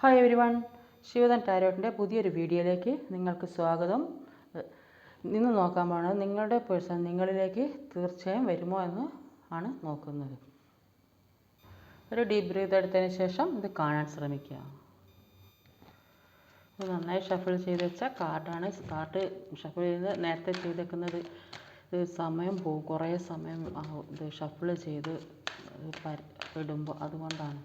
Hi everyone Shivadan ടാരോട്ടിന്റെ പുതിയൊരു വീഡിയോയിലേക്ക് നിങ്ങൾക്ക് സ്വാഗതം. ഇന്ന് നോക്കാൻ പോകുന്നത് നിങ്ങളുടെ പേഴ്സൺ നിങ്ങളിലേക്ക് തീർച്ചയായും വരുമോ എന്ന് ആണ് നോക്കുന്നത്. ഒരു ഡീപ് ബ്രീത്ത് എടുത്തതിന് ശേഷം ഇത് കാണാൻ ശ്രമിക്കുക. നന്നായി ഷഫിൾ ചെയ്ത് വെച്ച കാർഡാണ് കാർഡ് ഷഫിൾ ചെയ്ത് നേരത്തെ ചെയ്തേക്കുന്നത്. സമയം പോകും. കുറേ സമയം ഇത് ഷഫിൾ ചെയ്ത് ഇടുമ്പോൾ അതുകൊണ്ടാണ്.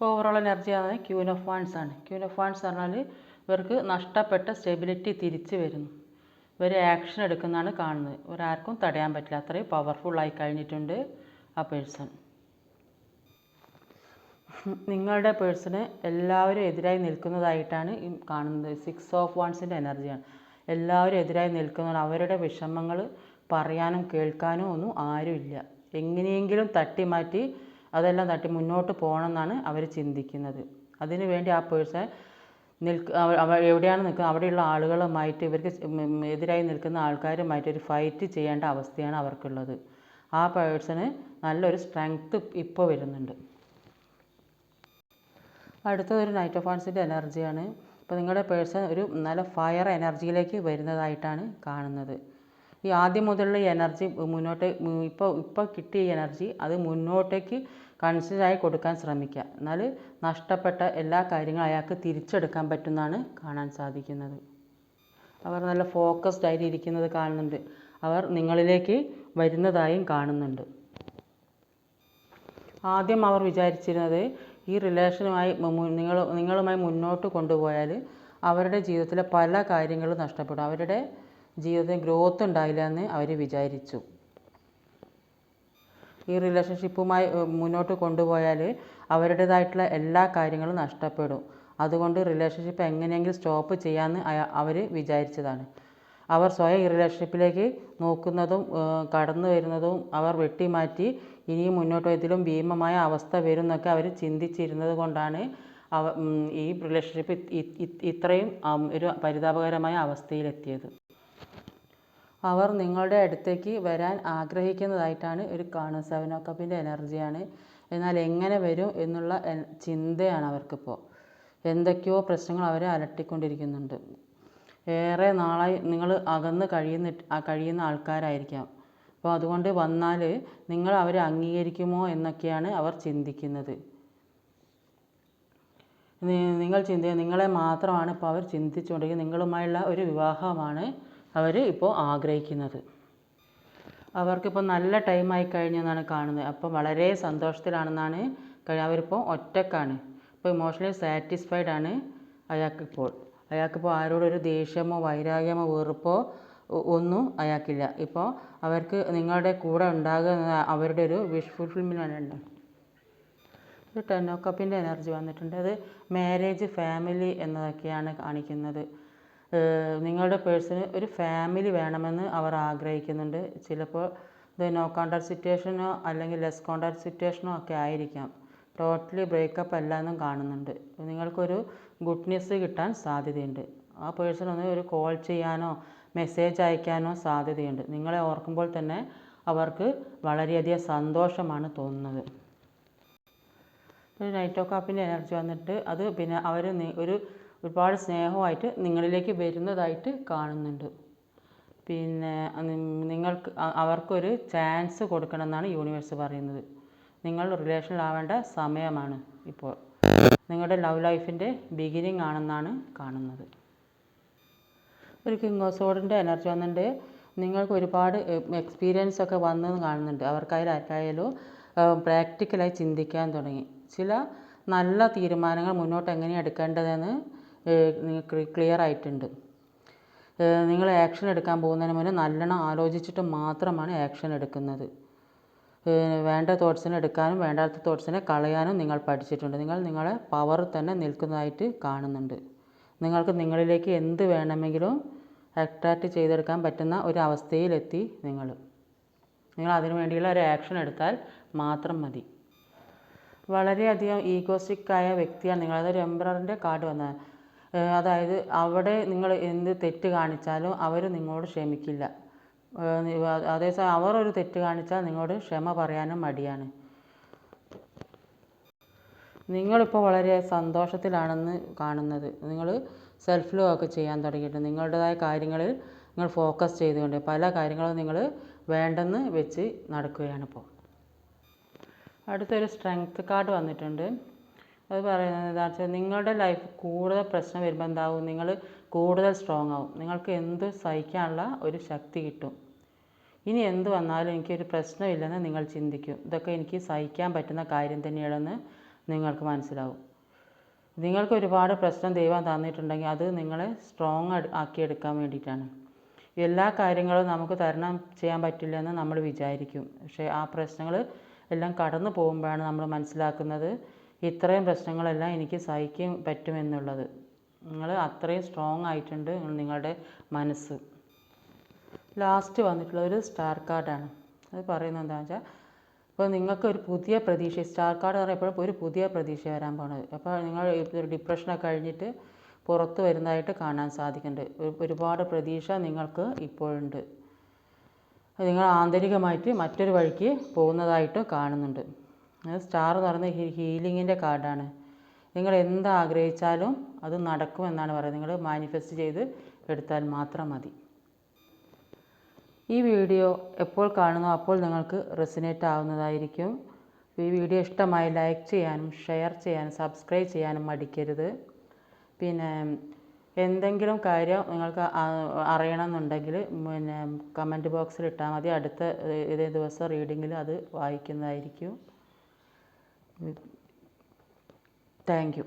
ഓവറോൾ എനർജി ആണ് ക്യൂൻ ഓഫ് വാൻസ് ആണ്. ക്യൂൻ ഓഫ് വാൻസ് പറഞ്ഞാൽ ഇവർക്ക് നഷ്ടപ്പെട്ട സ്റ്റെബിലിറ്റി തിരിച്ചു വരുന്നു. ഇവർ ആക്ഷൻ എടുക്കുന്നതാണ് കാണുന്നത്. ഒരാർക്കും തടയാൻ പറ്റില്ല. അത്രയും പവർഫുൾ ആയി കഴിഞ്ഞിട്ടുണ്ട് ആ പേഴ്സൺ നിങ്ങളുടെ പേഴ്സണ് എല്ലാവരും എതിരായി നിൽക്കുന്നതായിട്ടാണ് കാണുന്നത്. സിക്സ് ഓഫ് വൺസിന്റെ എനർജിയാണ് എല്ലാവരും എതിരായി നിൽക്കുന്നതാണ്. അവരുടെ വിഷമങ്ങൾ പറയാനും കേൾക്കാനും ഒന്നും ആരുമില്ല. എങ്ങനെയെങ്കിലും തട്ടി മാറ്റി അതെല്ലാം തട്ടി മുന്നോട്ട് പോകണമെന്നാണ് അവർ ചിന്തിക്കുന്നത്. അതിനു വേണ്ടി ആ പേഴ്സൺ നിൽക്ക എവിടെയാണ് നിൽക്കുന്നത്? അവിടെയുള്ള ആളുകളുമായിട്ട് ഇവർക്ക് എതിരായി നിൽക്കുന്ന ആൾക്കാരുമായിട്ട് ഒരു ഫൈറ്റ് ചെയ്യേണ്ട അവസ്ഥയാണ് അവർക്കുള്ളത്. ആ പേഴ്സണ് നല്ലൊരു സ്ട്രെങ്ത്ത് ഇപ്പോൾ വരുന്നുണ്ട്. അടുത്തത് ഒരു നൈറ്റ് ഓഫ് വാൺസിന്റെ എനർജിയാണ് ഇപ്പോൾ നിങ്ങളുടെ പേഴ്സൺ ഒരു നല്ല ഫയർ എനർജിയിലേക്ക് വരുന്നതായിട്ടാണ് കാണുന്നത്. ഈ ആദ്യം മുതലുള്ള എനർജി മുന്നോട്ട് ഇപ്പോൾ ഇപ്പോൾ കിട്ടിയ എനർജി അത് മുന്നോട്ടേക്ക് കൺസിഡർ ആയി കൊടുക്കാൻ ശ്രമിക്കുക. എന്നാൽ നഷ്ടപ്പെട്ട എല്ലാ കാര്യങ്ങളും അയാൾക്ക് തിരിച്ചെടുക്കാൻ പറ്റുന്നതാണ് കാണാൻ സാധിക്കുന്നത്. അവർ നല്ല ഫോക്കസ്ഡ് ആയിട്ട് ഇരിക്കുന്നത് കാണുന്നുണ്ട്. അവർ നിങ്ങളിലേക്ക് വരുന്നതായും കാണുന്നുണ്ട്. ആദ്യം അവർ വിചാരിച്ചിരുന്നത് ഈ റിലേഷനുമായി നിങ്ങൾ നിങ്ങളുമായി മുന്നോട്ട് കൊണ്ടുപോയാൽ അവരുടെ ജീവിതത്തിലെ പല കാര്യങ്ങളും നഷ്ടപ്പെടും. അവരുടെ ജീവിതത്തിൽ ഗ്രോത്ത് ഉണ്ടായില്ല എന്ന് അവർ വിചാരിച്ചു. ഈ റിലേഷൻഷിപ്പുമായി മുന്നോട്ട് കൊണ്ടുപോയാൽ അവരുടേതായിട്ടുള്ള എല്ലാ കാര്യങ്ങളും നഷ്ടപ്പെടും. അതുകൊണ്ട് റിലേഷൻഷിപ്പ് എങ്ങനെയെങ്കിലും സ്റ്റോപ്പ് ചെയ്യാമെന്ന് അവർ വിചാരിച്ചതാണ്. അവർ സ്വയം ഈ റിലേഷൻഷിപ്പിലേക്ക് നോക്കുന്നതും കടന്നു വരുന്നതും അവർ വെട്ടിമാറ്റി ഇനിയും മുന്നോട്ട് ഇതിലും ഭീമമായ അവസ്ഥ വരും എന്നൊക്കെ അവർ ചിന്തിച്ചിരുന്നത് കൊണ്ടാണ് അവ ഈ റിലേഷൻഷിപ്പ് ഇത്രയും ഒരു പരിതാപകരമായ അവസ്ഥയിലെത്തിയത്. അവർ നിങ്ങളുടെ അടുത്തേക്ക് വരാൻ ആഗ്രഹിക്കുന്നതായിട്ടാണ് ഒരു കാണുന്നത് സെവൻ ഓ കപ്പിന്റെ എനർജിയാണ് എന്നാൽ എങ്ങനെ വരും എന്നുള്ള ചിന്തയാണ് അവർക്കിപ്പോൾ എന്തൊക്കെയോ പ്രശ്നങ്ങൾ അവരെ അലട്ടിക്കൊണ്ടിരിക്കുന്നുണ്ട്. ഏറെ നാളായി നിങ്ങൾ അകന്ന് കഴിയുന്ന കഴിയുന്ന ആൾക്കാരായിരിക്കാം. അപ്പോൾ അതുകൊണ്ട് വന്നാൽ നിങ്ങൾ അവരെ അംഗീകരിക്കുമോ എന്നൊക്കെയാണ് അവർ ചിന്തിക്കുന്നത്. നിങ്ങൾ ചിന്തി നിങ്ങളെ മാത്രമാണ് ഇപ്പോൾ അവർ ചിന്തിച്ചുകൊണ്ടിരിക്കുന്നത്. നിങ്ങളുമായുള്ള ഒരു വിവാഹമാണ് അവർ ഇപ്പോൾ ആഗ്രഹിക്കുന്നത്. അവർക്കിപ്പോൾ നല്ല ടൈമായി കഴിഞ്ഞെന്നാണ് കാണുന്നത്. അപ്പോൾ വളരെ സന്തോഷത്തിലാണെന്നാണ് അവരിപ്പോൾ ഒറ്റക്കാണ്. ഇപ്പോൾ ഇമോഷണലി സാറ്റിസ്ഫൈഡ് ആണ് അയാൾക്കിപ്പോൾ. അയാൾക്കിപ്പോൾ ആരോടൊരു ദേഷ്യമോ വൈരാഗ്യമോ വെറുപ്പോ ഒന്നും അയാൾക്കില്ല. ഇപ്പോൾ അവർക്ക് നിങ്ങളുടെ കൂടെ ഉണ്ടാകുക അവരുടെ ഒരു വിഷ് ഫുൾഫിൽമെന്റ് ഒരു ടെൻ ഓ കപ്പിന്റെ എനർജി വന്നിട്ടുണ്ട്. അത് മാരേജ് ഫാമിലി എന്നതൊക്കെയാണ് കാണിക്കുന്നത്. നിങ്ങളുടെ പേഴ്സന് ഒരു ഫാമിലി വേണമെന്ന് അവർ ആഗ്രഹിക്കുന്നുണ്ട്. ചിലപ്പോൾ ഇത് നോ കോണ്ടാക്ട് സിറ്റുവേഷനോ അല്ലെങ്കിൽ ലെസ് കോണ്ടാക്ട് സിറ്റുവേഷനോ ഒക്കെ ആയിരിക്കാം. ടോട്ടലി ബ്രേക്കപ്പ് അല്ല എന്നും കാണുന്നുണ്ട്. നിങ്ങൾക്കൊരു ഗുഡ് ന്യൂസ് കിട്ടാൻ സാധ്യതയുണ്ട്. ആ പേഴ്സൺ ഒന്ന് ഒരു കോൾ ചെയ്യാനോ മെസ്സേജ് അയക്കാനോ സാധ്യതയുണ്ട്. നിങ്ങളെ ഓർക്കുമ്പോൾ തന്നെ അവർക്ക് വളരെയധികം സന്തോഷമാണ് തോന്നുന്നത്. ഒരു നൈറ്റ് ഓഫ് എനർജി വന്നിട്ട് അത് പിന്നെ അവർ ഒരു ഒരുപാട് സ്നേഹമായിട്ട് നിങ്ങളിലേക്ക് വരുന്നതായിട്ട് കാണുന്നുണ്ട്. പിന്നെ നിങ്ങൾക്ക് അവർക്കൊരു ചാൻസ് കൊടുക്കണമെന്നാണ് യൂണിവേഴ്സ് പറയുന്നത്. നിങ്ങൾ റിലേഷനിലാവേണ്ട സമയമാണ് ഇപ്പോൾ. നിങ്ങളുടെ ലവ് ലൈഫിന്റെ ബിഗിനിങ് ആണെന്നാണ് കാണുന്നത്. ഒരു കിങ് ഓഫ് സോഡിന്റെ എനർജി വന്നിട്ട് നിങ്ങൾക്ക് ഒരുപാട് എക്സ്പീരിയൻസ് ഒക്കെ വന്നെന്ന് കാണുന്നുണ്ട്. അവർക്കായാലും ആർക്കായാലും പ്രാക്ടിക്കലായി ചിന്തിക്കാൻ തുടങ്ങി. ചില നല്ല തീരുമാനങ്ങൾ മുന്നോട്ട് എങ്ങനെ എടുക്കേണ്ടതെന്ന് ക്ലിയർ ആയിട്ടുണ്ട്. നിങ്ങൾ ആക്ഷൻ എടുക്കാൻ പോകുന്നതിന് മുന്നേ നല്ലോണം ആലോചിച്ചിട്ട് മാത്രമാണ് ആക്ഷൻ എടുക്കുന്നത്. വേണ്ട തോട്ട്സിനെ എടുക്കാനും വേണ്ടാത്ത തോട്ട്സിനെ കളയാനും നിങ്ങൾ പഠിച്ചിട്ടുണ്ട്. നിങ്ങൾ നിങ്ങളെ പവർ തന്നെ നിൽക്കുന്നതായിട്ട് കാണുന്നുണ്ട്. നിങ്ങൾക്ക് നിങ്ങളിലേക്ക് എന്ത് വേണമെങ്കിലും അട്രാക്റ്റ് ചെയ്തെടുക്കാൻ പറ്റുന്ന ഒരു അവസ്ഥയിലെത്തി നിങ്ങൾ. നിങ്ങൾ അതിനു വേണ്ടിയുള്ള ഒരു ആക്ഷൻ എടുത്താൽ മാത്രം മതി. വളരെയധികം ഈഗോസ്റ്റിക്കായ വ്യക്തിയാണ് നിങ്ങൾ അതൊരു എംബ്രറിന്റെ കാർഡ് വന്നത്. അതായത് അവിടെ നിങ്ങൾ എന്ത് തെറ്റ് കാണിച്ചാലും അവർ നിങ്ങളോട് ക്ഷമിക്കില്ല. അതേസമയം അവർ ഒരു തെറ്റ് കാണിച്ചാൽ നിങ്ങളോട് ക്ഷമ പറയാനും മടിയാണ്. നിങ്ങളിപ്പോൾ വളരെ സന്തോഷത്തിലാണെന്ന് കാണുന്നത്. നിങ്ങൾ സെൽഫ് ലോ ഒക്കെ ചെയ്യാൻ തുടങ്ങിയിട്ട് നിങ്ങളുടേതായ കാര്യങ്ങളിൽ നിങ്ങൾ ഫോക്കസ് ചെയ്തുകൊണ്ട് പല കാര്യങ്ങളും നിങ്ങൾ വേണ്ടെന്ന് വെച്ച് നടക്കുകയാണിപ്പോൾ അടുത്തൊരു സ്ട്രെങ്ത് കാർഡ് വന്നിട്ടുണ്ട്. അത് പറയുന്നത് എന്താണെന്ന് വെച്ചാൽ നിങ്ങളുടെ ലൈഫ് കൂടുതൽ പ്രശ്നം വരുമ്പോൾ എന്താവും? നിങ്ങൾ കൂടുതൽ സ്ട്രോങ് ആവും. നിങ്ങൾക്ക് എന്ത് സഹിക്കാനുള്ള ഒരു ശക്തി കിട്ടും. ഇനി എന്ത് വന്നാലും എനിക്കൊരു പ്രശ്നമില്ലെന്ന് നിങ്ങൾ ചിന്തിക്കും. ഇതൊക്കെ എനിക്ക് സഹിക്കാൻ പറ്റുന്ന കാര്യം തന്നെയാണെന്ന് നിങ്ങൾക്ക് മനസ്സിലാവും. നിങ്ങൾക്ക് ഒരുപാട് പ്രശ്നം ദൈവം തന്നിട്ടുണ്ടെങ്കിൽ അത് നിങ്ങളെ സ്ട്രോങ് ആക്കിയെടുക്കാൻ വേണ്ടിയിട്ടാണ്. എല്ലാ കാര്യങ്ങളും നമുക്ക് തരണം ചെയ്യാൻ പറ്റില്ല എന്ന് നമ്മൾ വിചാരിക്കും. പക്ഷേ ആ പ്രശ്നങ്ങൾ എല്ലാം കടന്നു പോകുമ്പോഴാണ് നമ്മൾ മനസ്സിലാക്കുന്നത് ഇത്രയും പ്രശ്നങ്ങളെല്ലാം എനിക്ക് സഹിക്കാൻ പറ്റുമെന്നുള്ളത്. നിങ്ങൾ അത്രയും സ്ട്രോങ് ആയിട്ടുണ്ട് നിങ്ങളുടെ മനസ്സ്. ലാസ്റ്റ് വന്നിട്ടുള്ള ഒരു സ്റ്റാർ കാർഡാണ് അത് പറയുന്നത് എന്താണെന്ന് വെച്ചാൽ ഇപ്പോൾ നിങ്ങൾക്ക് ഒരു പുതിയ പ്രതീക്ഷ സ്റ്റാർ കാർഡ് പറയുമ്പോൾ ഒരു പുതിയ പ്രതീക്ഷ വരാൻ പോണത്. അപ്പോൾ നിങ്ങൾ ഒരു ഡിപ്രഷനൊക്കെ കഴിഞ്ഞിട്ട് പുറത്ത് വരുന്നതായിട്ട് കാണാൻ സാധിക്കുന്നുണ്ട്. ഒരുപാട് പ്രതീക്ഷ നിങ്ങൾക്ക് ഇപ്പോഴുണ്ട്. നിങ്ങൾ ആന്തരികമായിട്ട് മറ്റൊരു വഴിക്ക് പോകുന്നതായിട്ട് കാണുന്നുണ്ട്. സ്റ്റാർ എന്ന് പറയുന്നത് ഹീലിങ്ങിന്റെ കാർഡാണ് നിങ്ങൾ എന്ത് ആഗ്രഹിച്ചാലും അത് നടക്കുമെന്നാണ് പറയുന്നത്. നിങ്ങൾ മാനിഫെസ്റ്റ് ചെയ്ത് എടുത്താൽ മാത്രം മതി. ഈ വീഡിയോ എപ്പോൾ കാണുന്നോ അപ്പോൾ നിങ്ങൾക്ക് റെസിനേറ്റ് ആവുന്നതായിരിക്കും. ഈ വീഡിയോ ഇഷ്ടമായി ലൈക്ക് ചെയ്യാനും ഷെയർ ചെയ്യാനും സബ്സ്ക്രൈബ് ചെയ്യാനും മടിക്കരുത്. പിന്നെ എന്തെങ്കിലും കാര്യം നിങ്ങൾക്ക് അറിയണമെന്നുണ്ടെങ്കിൽ പിന്നെ കമന്റ് ബോക്സിൽ ഇട്ടാൽ മതി. അടുത്ത ഇതേ ദിവസം റീഡിങ്ങിൽ അത് വായിക്കുന്നതായിരിക്കും. தேங்க்யூ